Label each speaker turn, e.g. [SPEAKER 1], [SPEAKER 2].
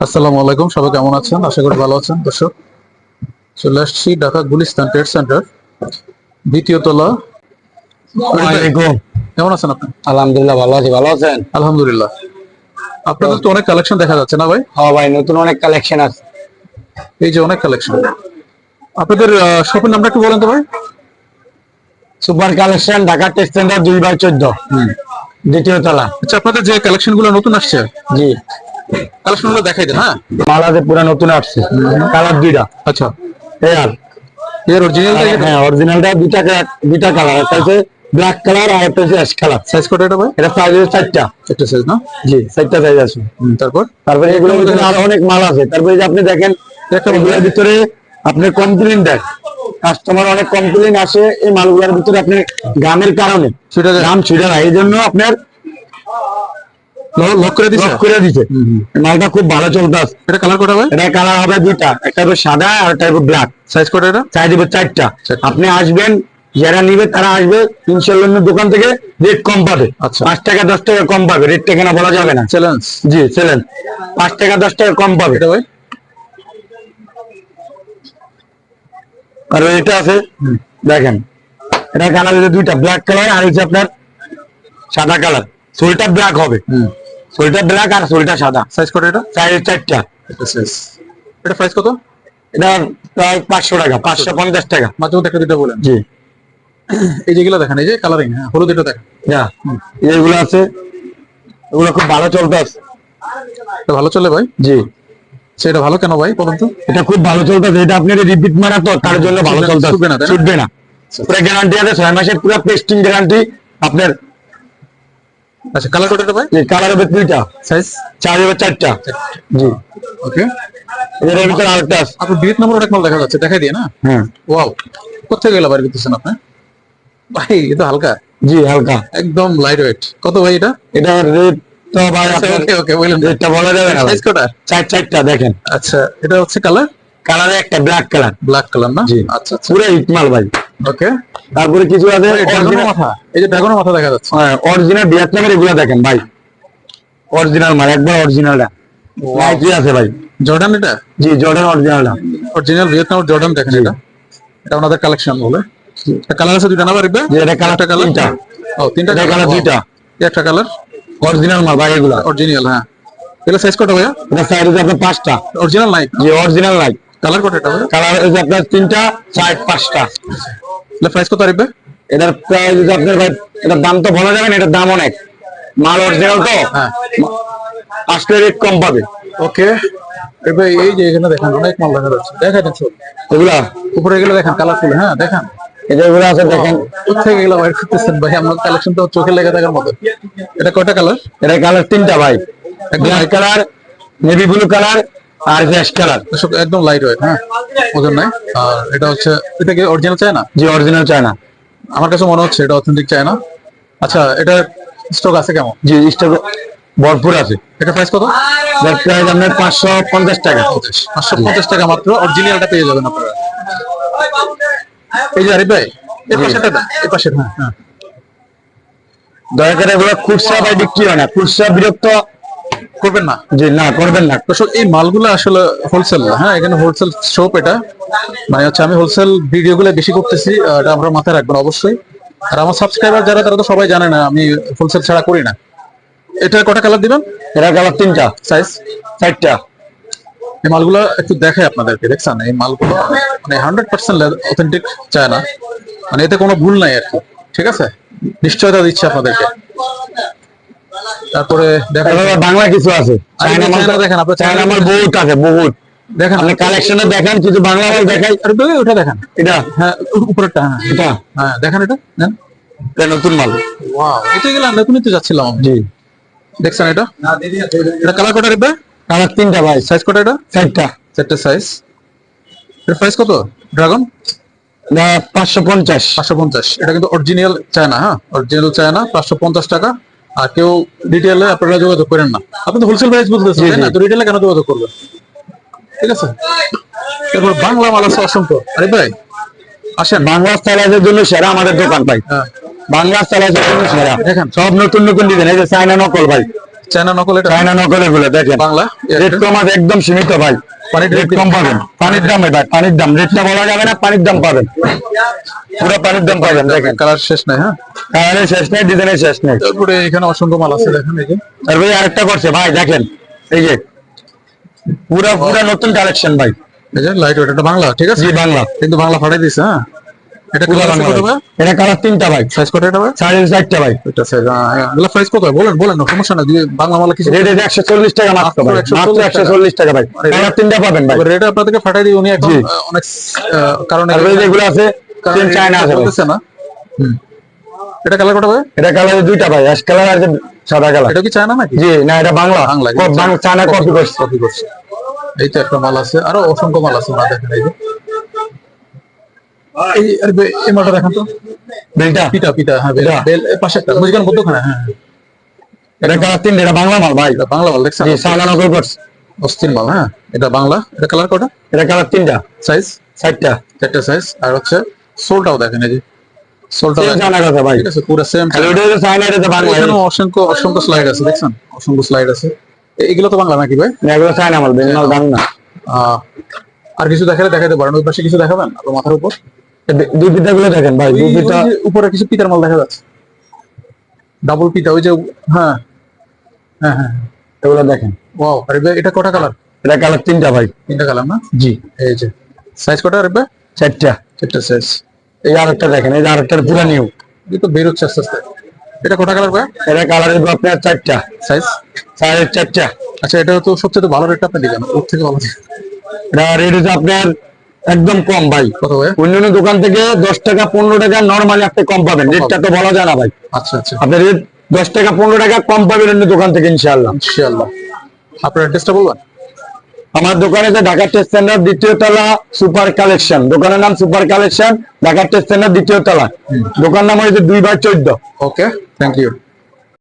[SPEAKER 1] আসসালামু আলাইকুম সবাই কেমন আছেন? আশা করি ভালো আছেন দর্শক। চলে আসছি ঢাকা গুলিস্তান ট্রেড সেন্টার দ্বিতীয় তলা। কেমন আছেন আপনি?
[SPEAKER 2] আলহামদুলিল্লাহ ভালো আছি ভালো আছেন?
[SPEAKER 1] আলহামদুলিল্লাহ। আপনাদের তো অনেক কালেকশন দেখা যাচ্ছে না ভাই?
[SPEAKER 2] হ্যাঁ ভাই নতুন অনেক কালেকশন আছে।
[SPEAKER 1] এই যে অনেক কালেকশন আপনাদের শপের নামটা একটু বলেন তো ভাই।
[SPEAKER 2] সুপার কালেকশন ঢাকা টেক্স সেন্টার দুই বাই চোদ্দ। দ্বিতীয় তলা।
[SPEAKER 1] আচ্ছা আপনাদের যে কালেকশনগুলো নতুন আসছে?
[SPEAKER 2] জি।
[SPEAKER 1] কালেকশনগুলো দেখাই দেন হ্যাঁ?
[SPEAKER 2] মালাতে পুরো নতুন আসছে কালার দুইটা।
[SPEAKER 1] আচ্ছা।
[SPEAKER 2] এই আর।
[SPEAKER 1] এর অরিজিনাল
[SPEAKER 2] হ্যাঁ অরিজিনালটা দুইটা কালার দুইটা কালার একটা হচ্ছে ব্ল্যাক কালার আর একটা হচ্ছে অ্যাশ কালার।
[SPEAKER 1] সাইজ কত এটা ভাই?
[SPEAKER 2] এটা সাইজ হচ্ছে চারটা।
[SPEAKER 1] একটা সাইজ না?
[SPEAKER 2] জি চারটা সাইজ আছে।
[SPEAKER 1] তারপর?
[SPEAKER 2] তারপরে এগুলোর ভিতরে আরও অনেক মাল আছে। তারপরে যে আপনি দেখেন
[SPEAKER 1] একটা
[SPEAKER 2] ভিতরে আপনি কমপ্লেন দেন কাস্টমার অনেক কমপ্লেন আসে এই মালগুলোর ভিতরে আপনি গামের কারণে।
[SPEAKER 1] ছুটে যায়।
[SPEAKER 2] গাম ছুটে না এই জন্য আপনার
[SPEAKER 1] লক করে দিছে।
[SPEAKER 2] লক করে দিছে। মালটা খুব ভালো চলতে আছে
[SPEAKER 1] এটা কালার কটা ভাই?
[SPEAKER 2] এটা কালার হবে দুইটা। একটা হবে সাদা আর একটা হবে ব্ল্যাক
[SPEAKER 1] সাইজ কটা এটা?
[SPEAKER 2] চাই দিব চারটা। আপনি আসবেন যারা নিবে তারা আসবে ইনশাল্লাহ দোকান থেকে রেট কম পাবে।
[SPEAKER 1] আচ্ছা।
[SPEAKER 2] পাঁচ টাকা দশ টাকা কম পাবে। রেটটা কেনা বলা যাবে না।
[SPEAKER 1] চ্যালেঞ্জ
[SPEAKER 2] জি চলেন পাঁচ টাকা দশ টাকা কম পাবে।
[SPEAKER 1] এটা ভাই?
[SPEAKER 2] আর এটা আছে দেখেন। এটা কালার দুইটা। ব্ল্যাক কালার আর হচ্ছে আপনার সাদা কালার সোলটা ব্ল্যাক হবে। সোলটা ব্ল্যাক আর সোলটা সাদা।
[SPEAKER 1] সাইজ কটা এটা?
[SPEAKER 2] সাইজ চারটা।
[SPEAKER 1] এটা সাইজ এটা প্রাইস কত?
[SPEAKER 2] এটা প্রায় পাঁচশো টাকা পাঁচশো পঞ্চাশ টাকা।
[SPEAKER 1] মধ্যে একটা দুটো বলেন।
[SPEAKER 2] জি।
[SPEAKER 1] এই যেগুলো দেখেন এই যে কালারিং হ্যাঁ হলুদ এটা দেখেন।
[SPEAKER 2] যা এগুলো আছে এগুলো খুব ভালো চলতে আছে।
[SPEAKER 1] ভালো চলে ভাই?
[SPEAKER 2] জি।
[SPEAKER 1] সেটা ভালো কেন ভাই বলুন তো?
[SPEAKER 2] এটা খুব ভালো চলতেছে এটা আপনি রিপিট মারা তো তার জন্য ভালো চলতেছে
[SPEAKER 1] ছুটবে না?
[SPEAKER 2] ছুটবে না। পুরো গ্যারান্টি আছে ছয় মাসের পুরো পেস্টিং গ্যারান্টি আপনার
[SPEAKER 1] আচ্ছা কালার কটা এটা ভাই?
[SPEAKER 2] এই কালার হবে দুইটা।
[SPEAKER 1] সাইজ
[SPEAKER 2] চার হবে চারটা। জি।
[SPEAKER 1] ওকে
[SPEAKER 2] এর ভিতরে আরেকটা আছে।
[SPEAKER 1] আপনার বিয়েত নম্বর অনেক মাল দেখা যাচ্ছে দেখাই দিয়ে না?
[SPEAKER 2] হ্যাঁ।
[SPEAKER 1] ওয়াও কোথেকে গেল বাইরে করতেছেন আপনি? ভাই এটা হালকা।
[SPEAKER 2] জি হালকা।
[SPEAKER 1] একদম লাইট ওয়েট কত ভাই এটা?
[SPEAKER 2] এটা রেট তো ভাই
[SPEAKER 1] ওকে ওকে বললেন
[SPEAKER 2] রেটটা বলা যাবে না
[SPEAKER 1] সাইজ কটা?
[SPEAKER 2] চার চারটা দেখেন।
[SPEAKER 1] আচ্ছা এটা হচ্ছে কালার
[SPEAKER 2] কালারে একটা ব্ল্যাক কালার
[SPEAKER 1] ব্ল্যাক কালার না?
[SPEAKER 2] জি।
[SPEAKER 1] আচ্ছা আচ্ছা।
[SPEAKER 2] পুরো ইটমাল ভাই।
[SPEAKER 1] ওকে?
[SPEAKER 2] তারপরে কিছু আছে
[SPEAKER 1] ড্রাগনের মাথা। এই যে ড্রাগনের মাথা দেখা যাচ্ছে।
[SPEAKER 2] অরিজিনাল ভিয়েতনামের এগুলো দেখেন ভাই। অরিজিনাল মাল একবার অরিজিনালটা নাইকি আছে ভাই।
[SPEAKER 1] জর্ডান এটা?
[SPEAKER 2] জি জর্ডান অরিজিনালটা
[SPEAKER 1] অরিজিনাল ভিয়েতনাম জর্ডান দেখেন এটা। এটা ওনাদের কালেকশন বলে। কালার আছে দুইটা না
[SPEAKER 2] জি, এটা
[SPEAKER 1] একটা কালার
[SPEAKER 2] তিনটা।
[SPEAKER 1] ও তিনটা কালার
[SPEAKER 2] দুইটা।
[SPEAKER 1] একটা কালার
[SPEAKER 2] অরিজিনাল মাল ভাই এগুলা।
[SPEAKER 1] অরিজিনাল হ্যাঁ। এগুলো সাইজ কত ভাইয়া?
[SPEAKER 2] এটা সাইড হচ্ছে আপনার পাঁচটা।
[SPEAKER 1] অরিজিনাল নাই
[SPEAKER 2] জি অরিজিনাল নাই
[SPEAKER 1] কালার কত এটা?
[SPEAKER 2] কালার আপনার তিনটা সাইড পাঁচটা।
[SPEAKER 1] এগুলো প্রাইস কত আসবে
[SPEAKER 2] এটার প্রাইস আপনার ভাই এটার দাম তো বলা যাবে না এটার দাম অনেক। মাল অরিজিনাল তো?
[SPEAKER 1] হ্যাঁ।
[SPEAKER 2] আসলে রেট কম পাবে।
[SPEAKER 1] ওকে। এবার এই যে এখানে দেখেন অনেক মাল দেখা যাচ্ছে। দেখা যাচ্ছে
[SPEAKER 2] এগুলা
[SPEAKER 1] উপরে এগুলো দেখেন কালারফুল হ্যাঁ দেখেন।
[SPEAKER 2] এটা এগুলো আছে দেখেন।
[SPEAKER 1] কোথেকে এগুলো বাইর করতেছেন ভাই? আমার কালেকশন তো চোখে লেগে থাকার মতো। এটা কয়টা কালার
[SPEAKER 2] এটা কালার তিনটা ভাই। Black colour navy blue colour আর অ্যাশ কালার
[SPEAKER 1] একদম লাইট ওয়েট হ্যাঁ? ওজন নাই। আর এটা হচ্ছে এটা কি অরিজিনাল চায় না
[SPEAKER 2] জি অরিজিনাল চায়না।
[SPEAKER 1] আমার কাছে মনে হচ্ছে এটা অথেন্টিক চায় না আচ্ছা এটা স্টক আছে কেমন?
[SPEAKER 2] জি স্টক ভরপুর আছে।
[SPEAKER 1] এটা প্রাইস কত?
[SPEAKER 2] এটার প্রাইস আপনার পাঁচশো পঞ্চাশ টাকা।
[SPEAKER 1] পাঁচশো পঞ্চাশ টাকা মাত্র। অরিজিনালটা পেয়ে যাবেন আপনারা। এই যে আরিফ ভাই এই পাশেটা এই পাশের হ্যাঁ হ্যাঁ।
[SPEAKER 2] দয়া করে এগুলো খুচরা ভাই বিক্রি হয় না। খুচরা বিরক্ত
[SPEAKER 1] করবেন না?
[SPEAKER 2] জি না করবেন না।
[SPEAKER 1] দর্শক এই মালগুলো আসলে হোলসেল হ্যাঁ? এখানে হোলসেল শপ এটা। মানে হচ্ছে আমি হোলসেল ভিডিওগুলো বেশি করতেছি এটা আমরা মাথায় রাখবেন অবশ্যই। আর আমার সাবস্ক্রাইবার যারা তারা তো সবাই জানে না আমি হোলসেল ছাড়া করি না। এটা কটা কালার দিবেন?
[SPEAKER 2] এটা কালার তিনটা।
[SPEAKER 1] সাইজ
[SPEAKER 2] চারটা।
[SPEAKER 1] এই মালগুলো একটু দেখাই আপনাদেরকে দেখছেন? এই মালগুলো মানে হান্ড্রেড পার্সেন্ট অথেন্টিক চায় না মানে এতে কোনো ভুল নাই আর কি ঠিক আছে? নিশ্চয়তা দিচ্ছে আপনাদেরকে। তারপরে দেখা
[SPEAKER 2] তারপরে বাংলা কিছু আছে।
[SPEAKER 1] আরে
[SPEAKER 2] চায়না মাল
[SPEAKER 1] দেখেন, আপনার
[SPEAKER 2] চায়না
[SPEAKER 1] চায়না
[SPEAKER 2] মাল বহুত আছে বহুত।
[SPEAKER 1] দেখেন।
[SPEAKER 2] আপনি কালেকশনে দেখেন কিছু বাংলা মাল দেখাই।
[SPEAKER 1] আরে ওটা দেখেন।
[SPEAKER 2] এটা?
[SPEAKER 1] হ্যাঁ উপরেরটা হ্যাঁ।
[SPEAKER 2] এটা?
[SPEAKER 1] হ্যাঁ দেখেন এটা দেন
[SPEAKER 2] এটা নতুন মাল।
[SPEAKER 1] ওয়াও এটা গেলে নতুনই তো যাচ্ছিলাম
[SPEAKER 2] জি।
[SPEAKER 1] দেখছেন এটা? এটা কালার কটা রেবে
[SPEAKER 2] কালার তিনটা ভাই।
[SPEAKER 1] সাইজ কটা এটা?
[SPEAKER 2] চারটা।
[SPEAKER 1] চারটে সাইজ এর প্রাইস কত? ড্রাগন
[SPEAKER 2] এটা পাঁচশো পঞ্চাশ।
[SPEAKER 1] পাঁচশো পঞ্চাশ। এটা কিন্তু অরিজিনাল চায় না হ্যাঁ? অরিজিনাল চায় না পাঁচশো পঞ্চাশ টাকা। আর কেউ রিটেলে আপনারা যোগাযোগ করেন না। আপনি তো হোলসেল প্রাইস বলতেছেন
[SPEAKER 2] জি,
[SPEAKER 1] তাই না? তো রিটেলে কেন যোগাযোগ করবেন? ঠিক আছে? এরপর বাংলা মাল আছে অসংখ্য আরে ভাই আসেন।
[SPEAKER 2] বাংলা স্টাইলাইজের জন্য সেরা আমাদের দোকান ভাই।
[SPEAKER 1] হ্যাঁ।
[SPEAKER 2] বাংলা স্টাইলাইজের জন্য সেরা।
[SPEAKER 1] দেখেন।
[SPEAKER 2] সব নতুন নতুন ডিজাইন এই যে চায়না নকল ভাই।
[SPEAKER 1] চায়না নকল এটা?
[SPEAKER 2] চায়না নকল এগুলো দেখেন।
[SPEAKER 1] বাংলা?
[SPEAKER 2] রেট কম আছে একদম সীমিত ভাই।
[SPEAKER 1] পানির
[SPEAKER 2] রেট কম পাবেন। পানির দাম পানির দাম। রেটটা বলা যাবে না পানির দাম পাবেন। পুরো পানির দাম পাবেন দেখেন।
[SPEAKER 1] কালার শেষ নাই হ্যাঁ?
[SPEAKER 2] কালারের শেষ নেই ডিজাইনের শেষ নেই।
[SPEAKER 1] তারপরে এখানে অসংখ্য মাল আছে দেখেন এই যে।
[SPEAKER 2] আরেকটা করছে ভাই দেখেন। এই যে পুরা পুরা নতুন কালেকশন ভাই।
[SPEAKER 1] এই যে লাইট ওয়েট এটা বাংলা ঠিক আছে?
[SPEAKER 2] বাংলা।
[SPEAKER 1] কিন্তু বাংলা ফাটাই দিস হ্যাঁ? এটা
[SPEAKER 2] পুরা বাংলা ভাই। এটা কালার তিনটা ভাই
[SPEAKER 1] সাইজ কত এটা ভাই?
[SPEAKER 2] সাড়ে চারটা ভাই
[SPEAKER 1] এটা সাইজ এগুলা প্রাইস কত বলেন বলেন সমস্যা না যদি বাংলা মাল কিছু
[SPEAKER 2] রেট একশো চল্লিশ টাকা মাত্র ভাই
[SPEAKER 1] মাত্র
[SPEAKER 2] মাত্র
[SPEAKER 1] 140
[SPEAKER 2] একশো চল্লিশ টাকা ভাই কালার তিনটা পাবেন ভাই
[SPEAKER 1] রেট আপনাদেরকে ফাটাই দিই উনি এখন অনেক কারণে
[SPEAKER 2] যেগুলো আছে চায়না আছে
[SPEAKER 1] না। এটা কালার কত ভাই?
[SPEAKER 2] এটা কালার দুইটা ভাই অ্যাশ কালার আর সাদা কালার
[SPEAKER 1] এটা কি চায়না নাকি?
[SPEAKER 2] জি না এটা বাংলা। চায়না কপি করছে।
[SPEAKER 1] কপি করছে। এই তো একটা মাল আছে আরও অসংখ্য মাল আছে না দেখেন এই যে। এই আরে বে- এই মালটা দেখেন তো।
[SPEAKER 2] বিলটা?
[SPEAKER 1] পিটা পিটা হ্যাঁ বেল বেল এই পাশে একটা হ্যাঁ হ্যাঁ।
[SPEAKER 2] এটা কালার তিনটা এটা বাংলা মাল ভাই।
[SPEAKER 1] এটা বাংলা মাল দেখছেন?
[SPEAKER 2] জি চায়না নকল
[SPEAKER 1] অস্থির মাল হ্যাঁ। এটা বাংলা এটা কালার কটা
[SPEAKER 2] এটা কালার তিনটা।
[SPEAKER 1] সাইজ?
[SPEAKER 2] চারটা।
[SPEAKER 1] চারটা সাইজ। আর হচ্ছে সোলটাও দেখেন এই যে। সোলটাও
[SPEAKER 2] Same কথা ভাই।
[SPEAKER 1] ঠিক আছে পুরো সেম
[SPEAKER 2] খালি ওটা হচ্ছে চায়না এটা বাংলা।
[SPEAKER 1] এখানে অসংখ্য অসংখ্য স্লাইড আছে দেখছেন? অসংখ্য স্লাইড আছে। এগুলো তো বাংলা নাকি ভাই?
[SPEAKER 2] এগুলো চায়না মাল বেঙ্গল
[SPEAKER 1] আহ, আর কিছু দেখালে দেখাতে পারেন ওই পাশে কিছু দেখাবেন? আপনার মাথার উপর?
[SPEAKER 2] দুই পিঠা গুলো দেখেন ভাই দুই
[SPEAKER 1] উপরে কিছু পিতার মাল দেখা যাচ্ছে। ডাবল পিতা ওই যে হ্যাঁ। হ্যাঁ হ্যাঁ
[SPEAKER 2] এগুলো দেখেন।
[SPEAKER 1] ওয়াও আরে ভাই, এটা কটা কালার
[SPEAKER 2] এটা কালার তিনটা ভাই।
[SPEAKER 1] তিনটা কালার না?
[SPEAKER 2] জি।
[SPEAKER 1] এই যে। সাইজ কটা আরে ভাই?
[SPEAKER 2] চারটা।
[SPEAKER 1] চারটা সাইজ
[SPEAKER 2] এই আরেকটা দেখেন এই যে আরেকটার পুরা নিউ
[SPEAKER 1] এই তো বের হচ্ছে আস্তে আস্তে। এটা কটা কালার ভাই?
[SPEAKER 2] এটা কালার দিব আপনার চারটা।
[SPEAKER 1] সাইজ
[SPEAKER 2] সাড়ে চারটা।
[SPEAKER 1] আচ্ছা এটা তো সবচেয়ে ভালো রেটটা আপনি দিবেন ওর থেকে ভালো।
[SPEAKER 2] এটা রেট হচ্ছে আপনার একদম কম
[SPEAKER 1] ভাই।
[SPEAKER 2] অন্যান্য দোকান থেকে দশ টাকা পনেরো টাকা নর্মালি আপনি কম পাবেন। রেটটা তো বলা যায় না ভাই।
[SPEAKER 1] আচ্ছা আচ্ছা।
[SPEAKER 2] আপনি রেট দশ টাকা পনেরো টাকা কম পাবেন অন্য দোকান থেকে ইনশাআল্লাহ।
[SPEAKER 1] ইনশাআল্লাহ। আপনার অ্যাড্রেসটা বলবেন?
[SPEAKER 2] আমার দোকানে যে ঢাকা টেস্ট সেন্টার দ্বিতীয় তলা সুপার কালেকশন দোকানের নাম super collection Dhaka test centre দ্বিতীয় তলা। দোকান নাম হয়েছে দুই বাই চোদ্দ।
[SPEAKER 1] Okay thank you